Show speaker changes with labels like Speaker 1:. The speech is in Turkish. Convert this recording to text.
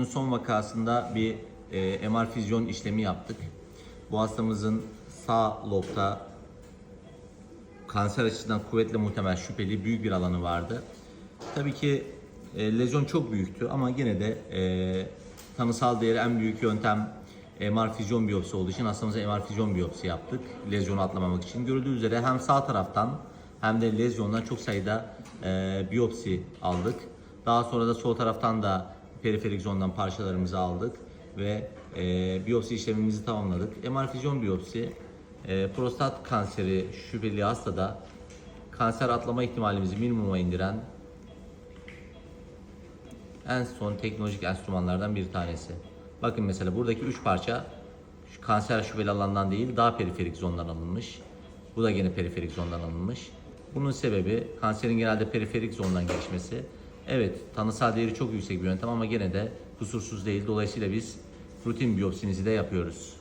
Speaker 1: günün son vakasında bir e, MR füzyon işlemi yaptık. Bu hastamızın sağ lobda kanser açısından kuvvetle muhtemel şüpheli büyük bir alanı vardı. Tabii ki e, lezyon çok büyüktü ama yine de e, tanısal değeri en büyük yöntem MR füzyon biyopsi olduğu için hastamıza MR füzyon biyopsi yaptık lezyonu atlamamak için. Görüldüğü üzere hem sağ taraftan hem de lezyondan çok sayıda e, biyopsi aldık. Daha sonra da sol taraftan da periferik zondan parçalarımızı aldık ve e, biyopsi işlemimizi tamamladık. MR füzyon biyopsi e, prostat kanseri şüpheli hastada kanser atlama ihtimalimizi minimuma indiren en son teknolojik enstrümanlardan bir tanesi. Bakın mesela buradaki üç parça şu kanser şüpheli alandan değil daha periferik zondan alınmış. Bu da gene periferik zondan alınmış. Bunun sebebi kanserin genelde periferik zondan gelişmesi. Evet tanısal değeri çok yüksek bir yöntem ama gene de kusursuz değil. Dolayısıyla biz rutin biyopsimizi de yapıyoruz.